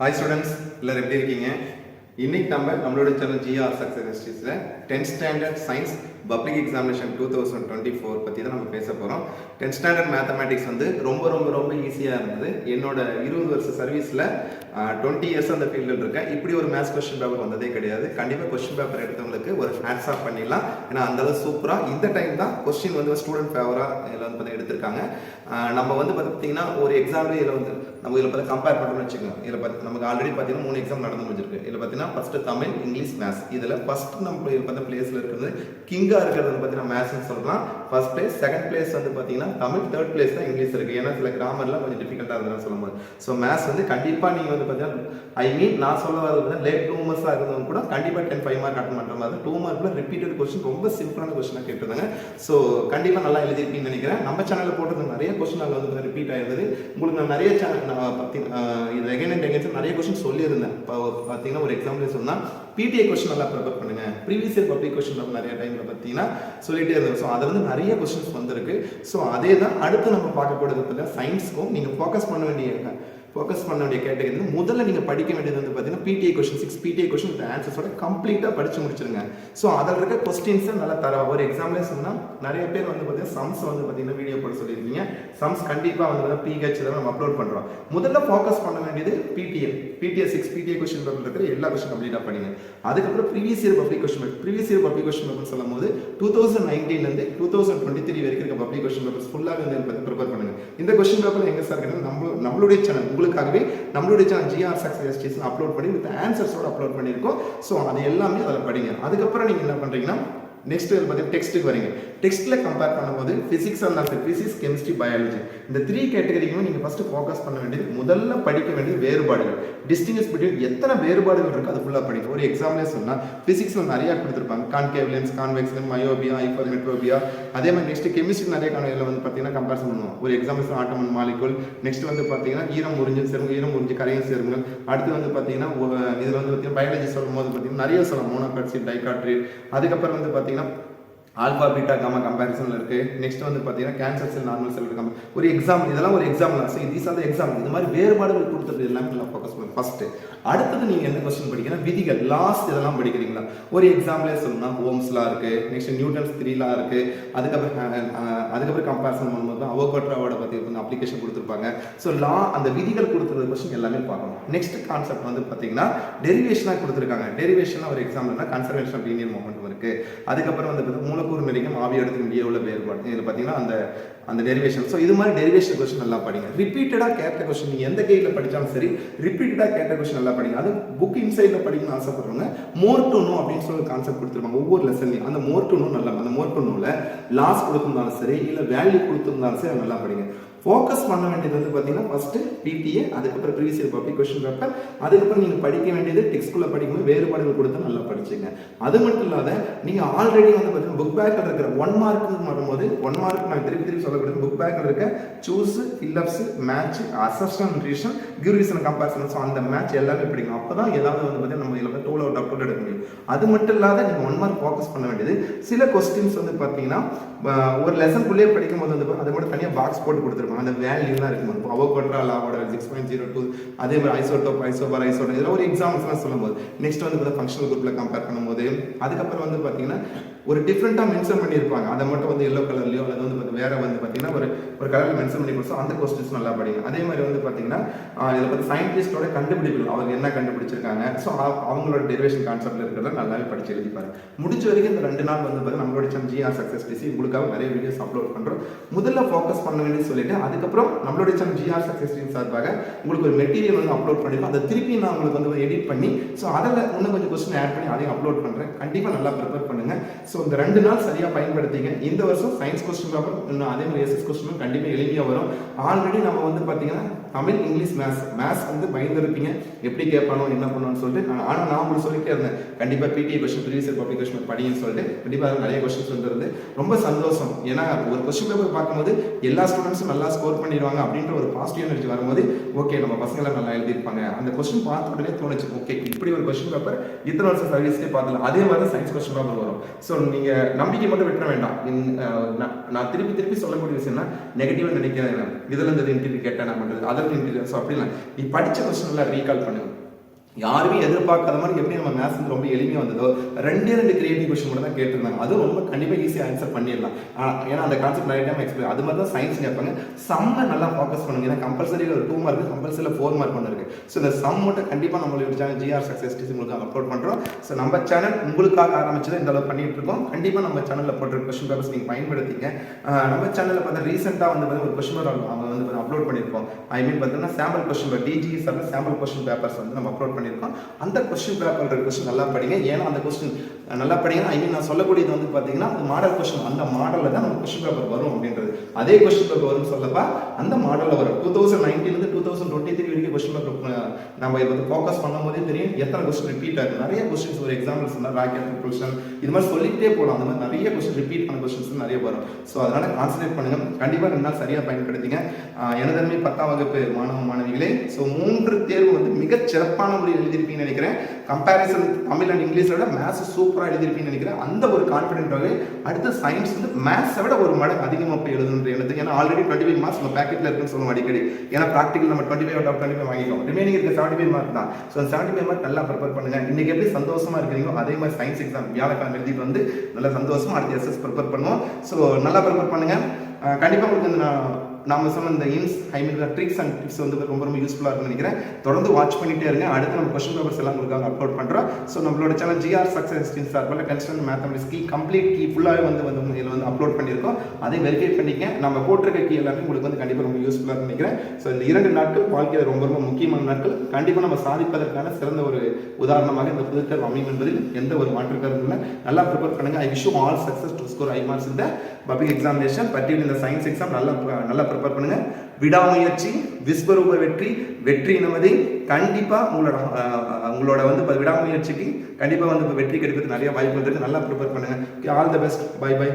Hi students எல்லோரும் எப்படி இருக்கீங்க? இன்னைக்கு நம்ம நம்மளோட channel GR success இன்ஸ்டியூட்ஸில் tenth standard science public examination two thousand twenty four பற்றி தான் நம்ம பேச போகிறோம் டென்த் ஸ்டாண்டர்ட் மேத்தமேட்டிக்ஸ் வந்து ரொம்ப ரொம்ப ரொம்ப ஈஸியாக இருந்தது. என்னோட இருபது வருஷ சர்வீஸில் டுவெண்ட்டி இயர்ஸ் அந்த ஃபீல்டில் இருக்கேன். இப்படி ஒரு மேத்ஸ் கொஸ்டின் பேப்பர் வந்ததே கிடையாது. கண்டிப்பாக கொஸ்டின் பேப்பர் எடுத்தவங்களுக்கு ஒரு ஹேட்ஸ் ஆஃப் பண்ணிடலாம். ஏன்னா அந்தளவு சூப்பராக இந்த டைம் தான் கொஸ்டின் வந்து ஸ்டூடெண்ட் ஃபேவராக இதில் வந்து பார்த்தா எடுத்திருக்காங்க. நம்ம வந்து பார்த்தீங்கன்னா ஒரு எக்ஸாம்லேயே இதில் வந்து நம்ம இதில் பார்த்து கம்பேர் பண்ணணும்னு வச்சுக்கோங்க. இதில் பார்த்து நமக்கு ஆல்ரெடி பார்த்தீங்கன்னா மூணு எக்ஸாம் நடந்து முடிஞ்சிருக்கு. இதில் பார்த்தீங்கன்னா ஃபஸ்ட்டு தமிழ் இங்கிலீஷ் மேத்ஸ் இதில் ஃபஸ்ட் நம்ம இதில் பார்த்த பிளேஸில் இருக்கிறது கிங் கிங்காக இருக்கிறது வந்து பார்த்தீங்கன்னா மேத்ஸ்னு சொல்லலாம். ஃபர்ஸ்ட் பிளேஸ் செகண்ட் பிளேஸ் வந்து பார்த்தீங்கன்னா தமிழ் தேர்ட் பிளேஸ் தான் இங்கிலீஷ் இருக்குது ஏன்னா சில கிராமர்லாம் கொஞ்சம் டிஃபிகல்ட்டாக இருந்ததுன்னு சொல்லும்போது ஸோ மேத்ஸ் வந்து கண்டிப்பாக நீங்கள் வந்து பார்த்தீங்கன்னா ஐ மீன் நான் சொல்ல வரது லேட் டூ மந்த்ஸாக இருந்தவங்க கூட கண்டிப்பாக டென் ஃபைவ் மார்க் அட்டன் பண்ணுற மாதிரி டூ மார்க்கில் ரிப்பீட்டட் கொஸ்டின் ரொம்ப சிம்பிளான கொஸ்டினாக கேட்டிருந்தாங்க. ஸோ கண்டிப்பாக நல்லா எழுதிருப்பீங்கன்னு நினைக்கிறேன். நம்ம சேனலில் போட்டது நிறைய கொஸ்டின் அதில் வந்து ரிப்பீட் ஆயிருந்தது. உங்களுக்கு நான் நிறைய சேனல் நான் பார்த்தீங்கன்னா இது அண்ட் எகைன் நிறைய கொஸ்டின் சொல்லியிருந்தேன். இப்போ பார்த்தீங்கன்னா ஒரு எக்ஸாம்பிள் சொன்னால் பிடிஐ கொஸ்டின் நல்லா ப்ரிப்பேர் பண்ணுங்கள் ப்ரீவியஸ் இயர் பப்ளிக் கொஸ்டின் நிறைய டைமில் பார்த்தீங்கன்னா சொல்லிட்டே இருந்தோம். ஸோ அதில் வந்து நிறைய கொஸ்டின்ஸ் வந்திருக்கு. ஸோ அதே தான் அடுத்து நம்ம பார்க்க பார்த்தீங்கன்னா சயின்ஸ்க்கும் நீங்கள் ஃபோக்கஸ் பண்ண வேண்டிய ஃபோக்கஸ் பண்ண வேண்டிய கேட்டகரி வந்து முதல்ல நீங்கள் படிக்க வேண்டியது வந்து பார்த்தீங்கன்னா PTA question six PTA question with ஆன்சர்ஸோட கம்ப்ளீட்டாக படித்து முடிச்சிருங்க. ஸோ அதில் இருக்க கொஸ்டின்ஸை நல்லா தரவா ஒரு எக்ஸாம்பிளே சொன்னால் நிறைய பேர் வந்து பார்த்தீங்கன்னா சம்ஸ் வந்து பார்த்தீங்கன்னா வீடியோ போட சொல்லியிருக்கீங்க. சம்ஸ் கண்டிப்பாக வந்து பார்த்தீங்கன்னா பிஹெச் இதெல்லாம் நம்ம அப்லோட் பண்ணுறோம் முதல்ல ஃபோக்கஸ் பண்ண வேண்டியது PTA PTA six PTA question paper இருக்கிற எல்லா கொஸ்டின் கம்ப்ளீட்டாக பண்ணுங்க அதுக்கப்புறம் previous year public question paper previous year public question paper சொல்லும் போது டூ தௌசண்ட் நைன்டீன்லேருந்து டூ தௌசண்ட் டுவெண்ட்டி த்ரீ வரைக்கும் இருக்க பப்ளிக் கொஸ்டின் பேப்பர்ஸ் ஃபுல்லாக வந்து ப்ரிப்பேர் பண்ணுங்க. இந்த கொஸ்டின் பேப்பர் எங்க சார் நம்ம நம்மளுடைய சேனல் உங்களுக்காகவே நம்மளுடைய channel GR success station upload பண்ணி வித் ஆன்சர்ஸோட அப்லோட் பண்ணியிருக்கோம். ஸோ அது எல்லாமே அதில் படிங்க. அதுக்கப்புறம் நீங்கள் என்ன பண்ணுறீங்கன்னா நெக்ஸ்ட் பார்த்தீங்கன்னா டெக்ஸ்ட்டுக்கு வரீங்க. டெக்ஸ்ட்டில் கம்பேர் பண்ணும்போது ஃபிசிக்ஸ் அண்ட் சரி ஃபிசிக்ஸ் கெமிஸ்ட்ரி பயாலஜி இந்த த்ரீ கேட்டகரிக்குமே நீங்கள் ஃபஸ்ட்டு ஃபோக்கஸ் பண்ண வேண்டியது முதல்ல படிக்க வேண்டியது வேறுபாடுகள். டிஸ்டிங்ஸ் பிட்வீன் எத்தனை வேறுபாடுகள் இருக்குது அது ஃபுல்லாக படிக்கும் ஒரு எக்ஸாம்பிளே சொன்னால் ஃபிசிக்ஸில் நிறையா கொடுத்துருப்பாங்க. Concave lens convex lens myopia hypermetropia அதே மாதிரி நெக்ஸ்ட் கெமிஸ்ட்ரி நிறைய காணொலியில் வந்து பார்த்தீங்கன்னா கம்பேரிசன் பண்ணுவோம். ஒரு எக்ஸாம்பிள்ஸ் ஆட்டமன் மாலிகுல் நெக்ஸ்ட் வந்து பார்த்தீங்கன்னா ஈரம் முறிஞ்சு சேருங்க ஈரம் முறிஞ்சு கரையும் சேருங்கள் அடுத்து வந்து பார்த்தீங்கன்னா இதில் வந்து பார்த்தீங்கன்னா பயாலஜி சொல்லும் போது பார்த்தீங்கன்னா நிறைய சொல்லலாம் மோனோகாட்சி டைகாட்ரி அதுக்கப்புறம் வந்து பார்த்தீங்கன்னா ஆல்பா பீட்டா காமா கம்பேரிசனில் இருக்குது நெக்ஸ்ட் வந்து பார்த்தீங்கன்னா cancer cell normal cell compare ஒரு எக்ஸாம் இதெல்லாம் ஒரு எக்ஸாம் தான் ஸோ தீஸ் ஆர் எக்ஸாம் இந்த மாதிரி வேறுபாடுகள் கொடுத்தது எல்லாமே நல்லா ஃபோக்கஸ் பண்ணுங்க ஃபஸ்ட்டு அடுத்தது நீங்கள் எந்த கொஸ்டின் படிக்கிறீங்கன்னா விதிகள். லாஸ்ட் இதெல்லாம் படிக்கிறீங்களா? ஒரு எக்ஸாம்பிளே சொல்லணும்னா ஹோம்ஸ்லாம் இருக்குது நெக்ஸ்ட் நியூட்டன்ஸ் த்ரீலாம் இருக்குது அதுக்கப்புறம் அதுக்கப்புறம் கம்பேரிசன் பண்ணும்போது தான் அவகோட்ராவோட பற்றி வந்து அப்ளிகேஷன் கொடுத்துருப்பாங்க. ஸோ லா அந்த விதிகள் கொடுத்துருக்க கொஸ்டின் எல்லாமே பார்க்கணும். நெக்ஸ்ட் கான்செப்ட் வந்து பார்த்தீங்கன்னா டெரிவேஷனாக கொடுத்துருக்காங்க. டெரிவேஷனாக ஒரு எக்ஸாம்பிள்னா கன்சர்வேஷன் ஆஃப் லீனியர் மூமெண்ட் இருக்குது அதுக்கப்புறம் வந்து மூல மூலக்கூறு நிறைக்கும் ஆவி இடத்துக்கு உள்ள வேறுபாடு. இதில் பார்த்தீங்கன்னா அந்த அந்த டெரிவேஷன் ஸோ இது மாதிரி டெரிவேஷன் கொஸ்டின் நல்லா படிங்க. ரிப்பீட்டடாக கேட்ட கொஸ்டின் நீங்கள் எந்த கேட்டில் படித்தாலும் சரி ரிப்பீட்டடாக கேட்ட கொஸ்டின் நல்லா படிங்க. அது புக் இன்சைடில் படிக்கணும்னு ஆசைப்படுறவங்க மோர் டு நோ அப்படின்னு சொல்லி கான்செப்ட் கொடுத்துருப்பாங்க. ஒவ்வொரு லெசன்லையும் அந்த மோர் டு நோ நல்லா அந்த மோர் டு நோவில் லாஸ் கொடுத்துருந்தாலும் சரி இல்லை வேல்யூ கொடுத்துருந்தாலும் சரி நல்லா படிங்க. ஃபோக்கஸ் பண்ண வேண்டியது வந்து பார்த்தீங்கன்னா ஃபஸ்ட்டு பிடிஏ அதுக்கப்புறம் previous year public question paper அதுக்கப்புறம் நீங்கள் படிக்க வேண்டியது டெக்ஸ்ட்குள்ளே படிக்கும்போது வேறுபாடுகள் கொடுத்து நல்லா படிச்சுங்க. அது மட்டும் இல்லாத நீங்கள் ஆல்ரெடி வந்து பார்த்தீங்கன்னா புக் பேக்கில் இருக்கிற ஒன் மார்க்கு வரும்போது ஒன் மார்க் நான் திருப்பி திருப்பி சொல்லக்கூடிய புக் பேக்கில் இருக்க choose fill ups match assertion reason கியூரிசன் comparison so அந்த மேட்ச் எல்லாமே படிக்கணும் அப்போ தான் ஏதாவது வந்து பார்த்தீங்கன்னா நம்ம இதில் டூல் அவுட் அப்லோட் எடுக்க முடியும். அது மட்டும் இல்லாத நீங்கள் ஒன் மார்க் ஃபோக்கஸ் பண்ண வேண்டியது. சில கொஸ்டின்ஸ் வந்து பார்த்தீங்கன்னா ஒரு லெசனுக்குள்ளேயே படிக்கும் போது வந்து அது மட்டும் தனியாக பாக்ஸ் போட்டு கொடுத்துருப்பாங்க. அந்த வேல்யூலாம் இருக்கும்? இப்போ அவ கொட்ரா லாவோட சிக்ஸ் பாயிண்ட் ஜீரோ டூ அதே மாதிரி ஐசோட்டோப் ஐசோபார் ஐசோட்டோ இதெல்லாம் ஒரு எக்ஸாம்பிள்ஸ்லாம் சொல்லும்போது நெக்ஸ்ட் வந்து பார்த்தா ஃபங்க்ஷனல் குரூப்பில் கம்பேர் பண்ணும்போது அதுக்கப்புறம் வந்து பார்த்தீங்கன்னா ஒரு டிஃப்ரெண்ட்டாக மென்ஷன் பண்ணியிருப்பாங்க. அதை மட்டும் வந்து எல்லோ கலர்லையோ அல்லது வந்து பார்த்தீங்கன்னா வேற வந்து பார்த்தீங்கன்னா ஒரு ஒரு கலரில் மென்ஷன் பண்ணி கொடுத்தோம் அந்த கொஸ்டின்ஸ் நல்லா படிங்க அதே மாதிரி வந்து பார்த்தீங்கன்னா இதில் பார்த்து சயின்டிஸ்டோட கண்டுபிடிப்புகள் அவங்க என்ன கண்டுபிடிச்சிருக்காங்க? ஸோ அவங்களோட டெரிவேஷன் கான்செப்ட்ல இருக்கிறத நல்லாவே படிச்சு எழுதிப்பாரு. முடிஞ்ச வரைக்கும் இந்த ரெண்டு நாள் வந்து பார்த்தீங்கன்னா நம்மளோட சேனல் ஜிஆர் சக்ஸஸ் பேசி உங்களுக்காக நிறைய வீடியோஸ் அப்லோட் பண்ணுறோம் முதல்ல ஃபோக்கஸ் பண்ண வேண்டியது சொல்லிட்டு அதுக்கப்புறம் நம்மளோட சேனல் ஜிஆர் சக்ஸஸ் டீம் சார்பாக உங்களுக்கு ஒரு மெட்டீரியல் வந்து அப்லோட் பண்ணிருக்கோம் அதை திருப்பி நான் உங்களுக்கு வந்து எடிட் பண்ணி ஸோ அதில் இன்னும் கொஞ்சம் கொஸ்டின் ஆட் பண்ணி அதையும் அப்லோட் பண்ணுறேன் கண்டிப்பாக நல்லா ப்ரிப்பேர் பண்ணுங்க. ஸோ இந்த ரெண்டு நாள் சரியாக பயன்படுத்திங்க. இந்த வருஷம் சயின்ஸ் கொஸ்டின் பேப்பர் இன்னும் அதே மாதிரி எஸ்எஸ் கொஸ்டினும் கண்டிப்பாக எளிமையாக வரும். ஆல்ரெடி நம்ம வந்து பார்த்தீங்கன்னா தமிழ் இங்கிலீஷ் மேத்ஸ் மேத்ஸ் வந்து பயந்துருப்பீங்க. எப்படி கேட்பானோ என்ன பண்ணணும்னு சொல்லிட்டு நான் ஆனால் நான் உங்களுக்கு சொல்லிட்டே இருந்தேன். கண்டிப்பாக PTA question previous public question படிங்கன்னு சொல்லிட்டு கண்டிப்பாக நிறைய கொஸ்டின்ஸ் வந்துருந்து ரொம்ப சந்தோஷம். ஏன்னா ஒரு கொஸ்டின் பேப்பர் பார்க்கும்போது எல்லா ஸ்டூடெண்ட்ஸும் நல்லா ஸ்கோர் பண்ணிடுவாங்க அப்படின்ற ஒரு பாசிட்டிவ் எனர்ஜி வரும்போது ஓகே நம்ம பசங்களாம் நல்லா எழுதியிருப்பாங்க. அந்த கொஸ்டின் பார்த்த உடனே தோணுச்சு ஓகே இப்படி ஒரு கொஸ்டின் பேப்பர் இத்தனை வருஷம் சர்வீஸ்லேயே பார்த்துல அதே மாதிரி சயின்ஸ் கொஸ்டின் பேப்பர் வரும். ஸோ நீங்கள் நம்பிக்கை மட்டும் விட்டுற வேண்டாம். நான் நான் திருப்பி திருப்பி சொல்லக்கூடிய விஷயம்னா நெகட்டிவாக நினைக்கிறேன் இதில் இருந்தது இன்டர்வியூ கேட்டேன் நான் பண்ணுறது அதில் இன்டர்வியூ ஸோ அப்படி இல்லை நீ படித்த கொஸ்டின்லாம் ரீகால் பண்ணுங்க யாருமே எதிர்பார்க்காத மாதிரி எப்படி நம்ம மேத்ஸ் வந்து ரொம்ப எளிமையாக வந்ததோ ரெண்டே ரெண்டு கிரியேட்டிவ் கொஸ்டின் மட்டும் தான் கேட்டிருந்தாங்க. அதுவும் ரொம்ப கண்டிப்பாக ஈஸியாக ஆன்சர் பண்ணிடலாம். ஏன்னா அந்த கான்செப்ட் நிறைய டைம் எக்ஸ்பிளைன் அது மாதிரி தான் சயின்ஸ் கேட்பாங்க. சம்ம நல்லா ஃபோக்கஸ் பண்ணுங்க. ஏன்னா கம்பல்சரியில் ஒரு டூ மார்க் கம்பல்சரியில் ஃபோர் மார்க் ஒன்று இருக்குது ஸோ இந்த சம் மட்டும் கண்டிப்பாக நம்மளோட சேனல் ஜிஆர் சக்ஸஸ் டிசி உங்களுக்கு அப்லோட் பண்ணுறோம் ஸோ நம்ம சேனல் உங்களுக்காக ஆரம்பிச்சது இந்த அளவு பண்ணிட்டு இருக்கோம். கண்டிப்பாக நம்ம சேனலில் போடுற கொஸ்டின் பேப்பர்ஸ் நீங்கள் பயன்படுத்திங்க. நம்ம சேனலில் பார்த்தா ரீசெண்டாக வந்து பார்த்தீங்கன்னா ஒரு கொஸ்டின் பேப்பர் அவங்க வந்து அப்லோட் பண்ணியிருக்கோம். ஐ மீன் பார்த்தீங்கன்னா sample question paper DG sir sample question papers வந்து நம்ம அப்லோட் பண்ணி பண்ணியிருக்கோம். அந்த கொஸ்டின் பேப்பர் கொஸ்டின் நல்லா படிங்க. ஏன்னா அந்த கொஸ்டின் நல்லா படிங்கன்னா ஐ மீன் நான் சொல்லக்கூடியது வந்து பார்த்தீங்கன்னா அந்த மாடல் கொஸ்டின் அந்த மாடலில் தான் நம்ம கொஸ்டின் பேப்பர் வரும் அப்படின்றது. அதே கொஸ்டின் பேப்பர் வரும்னு சொல்லப்பா அந்த மாடலில் வரும். டூ தௌசண்ட் நைன்டீன்லேருந்து டூ தௌசண்ட் டுவெண்ட்டி த்ரீ வரைக்கும் கொஸ்டின் பேப்பர் நம்ம இதை வந்து ஃபோக்கஸ் பண்ணும்போதே தெரியும் எத்தனை கொஸ்டின் ரிப்பீட் ஆகுது. நிறைய கொஸ்டின்ஸ் ஒரு எக்ஸாம்பிள்ஸ் இருந்தால் ராக்கெட் கொஸ்டின் இது மாதிரி சொல்லிட்டே போகலாம். அந்த மாதிரி நிறைய கொஸ்டின் ரிப்பீட் பண்ண கொஸ்டின்ஸ் நிறைய வரும். ஸோ அதனால் கான்சன்ட்ரேட் பண்ணுங்கள் கண்டிப்பாக ரெண்டு நாள் சரியாக பயன்படுத்திங்க. எனதன்மை பத்தாம் வகுப்பு மாணவ மாணவிகளே ஸோ மூன்று தேர்வு வந்து மிகச் சிறப்பான முறையில் எழுதியிருப்பீங்கன்னு நினைக்கிறேன். கம்பேரிசன் தமிழ் அண்ட் இங்கிலீஷை விட மேத்ஸ் சூப்பராக எழுதியிருப்பீங்கன்னு நினைக்கிறேன். அந்த ஒரு கான்ஃபிடென்ட்டாகவே அடுத்து சயின்ஸ் வந்து மேத்ஸை விட ஒரு மடங்கு அதிகமாக போய் எழுதுன்ற எனக்கு ஏன்னா ஆல்ரெடி டுவெண்ட்டி ஃபைவ் மார்க்ஸ் நம்ம பேக்கெட்டில் இருக்குன்னு சொல்லுவோம் அடிக்கடி. ஏன்னா ப்ராக்டிகல் நம்ம twenty five out twenty five வாங்கிட்டோம். ரிமைனிங் இருக்க செவன்ட்டி ஃபைவ் மார்க் தான். ஸோ செவன்ட்டி ஃபைவ் மார்க் நல்லா ப்ரிப்பேர் பண்ணுங்க. இன்னைக்கு எப்படி சந்தோஷமாக இருக்கிறீங்களோ அதே மாதிரி சயின்ஸ் எக்ஸாம் வியாழக்கிழமை எழுதிட்டு வந்து நல்லா சந்தோஷமாக அடுத்து எஸ்எஸ் ப்ரிப்பேர் பண்ணுவோம். ஸோ நல்லா ப்ரிப்பேர் பண்ணுங்கள் கண்டிப்பாக உங்களுக்கு இந்த நம்ம சொன்ன இந்த இன்ஸ் I mean tricks and tips வந்து ரொம்ப ரொம்ப யூஸ்ஃபுல்லாக இருக்கும்னு நினைக்கிறேன். தொடர்ந்து வாட்ச் பண்ணிட்டே இருங்க. அடுத்து நம்ம கொஸ்டின் பேப்பர்ஸ் எல்லாம் உங்களுக்காக அப்லோட் பண்ணுறோம் ஸோ நம்மளோட சேனல் ஜிஆர் சக்ஸஸ் டீம் சார்பில் constant mathematics key complete key ஃபுல்லாகவே வந்து வந்து இதில் வந்து அப்லோட் பண்ணியிருக்கோம். அதை வெரிஃபை பண்ணிக்க. நம்ம போட்டிருக்க கீ எல்லாமே உங்களுக்கு வந்து கண்டிப்பாக ரொம்ப யூஸ்ஃபுல்லாக நினைக்கிறேன். ஸோ இந்த இரண்டு நாட்கள் வாழ்க்கையில் ரொம்ப ரொம்ப முக்கியமான நாட்கள். கண்டிப்பாக நம்ம சாதிப்பதற்கான சிறந்த ஒரு உதாரணமாக இந்த புதுக்கல் அமையும் என்பதில் எந்த ஒரு மாற்று கருத்தும் இல்லை. நல்லா ப்ரிப்பேர் பண்ணுங்க. I wish all success to score high marks இந்த பப்ளிக் எக்ஸாமினேஷன் பர்டிகுலர் இந்த சயின்ஸ் எக்ஸாம் நல்லா நல்லா ப்ரிப்பேர் பண்ணுங்கள் விடாமுயற்சி விஸ்வரூப வெற்றி வெற்றி நமது கண்டிப்பாக உங்களோட உங்களோட வந்து இப்ப விடாமுயற்சிக்கு கண்டிப்பாக வந்து வெற்றி கிடைக்கிறது நிறைய வாய்ப்பு இருக்குது நல்லா ப்ரிப்பேர் பண்ணுங்கள் all the best bye bye